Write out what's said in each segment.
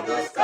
Santos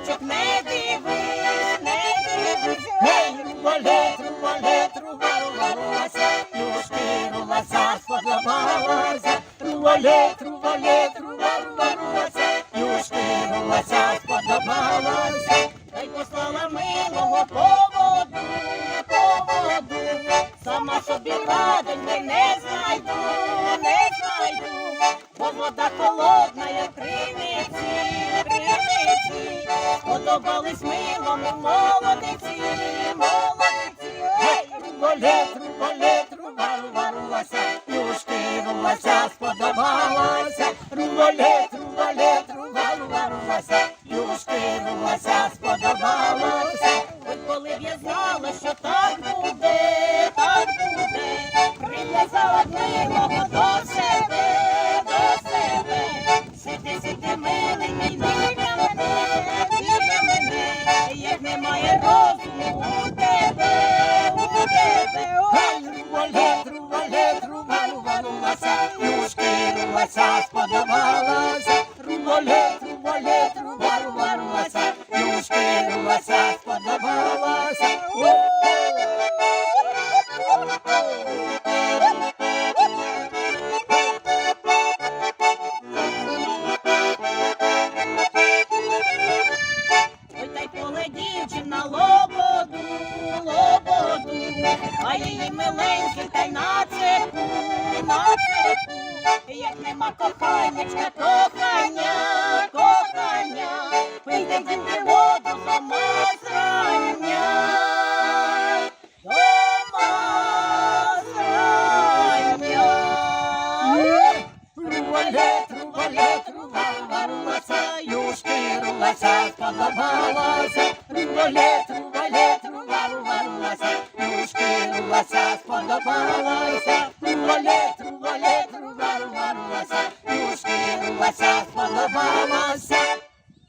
жіночок не дивись, не дивись. Гей, рувале, рувале, рувалувалася, юшки рулася, сподобалася, рувале, рувале, рувалувалася, юшки рулася, сподобалася, та й послала милого по сподобалася, Ой, коли б я знала, що так буде, так буде, прив'язала б милого до себе, до себе, сиди, сиди, миленький, дивля мене, дивля мене, як немає розуму у тебе, у тебе, ой, трувале, трувале, трувалувалася, юшки рулася, сподобалася, Whoa.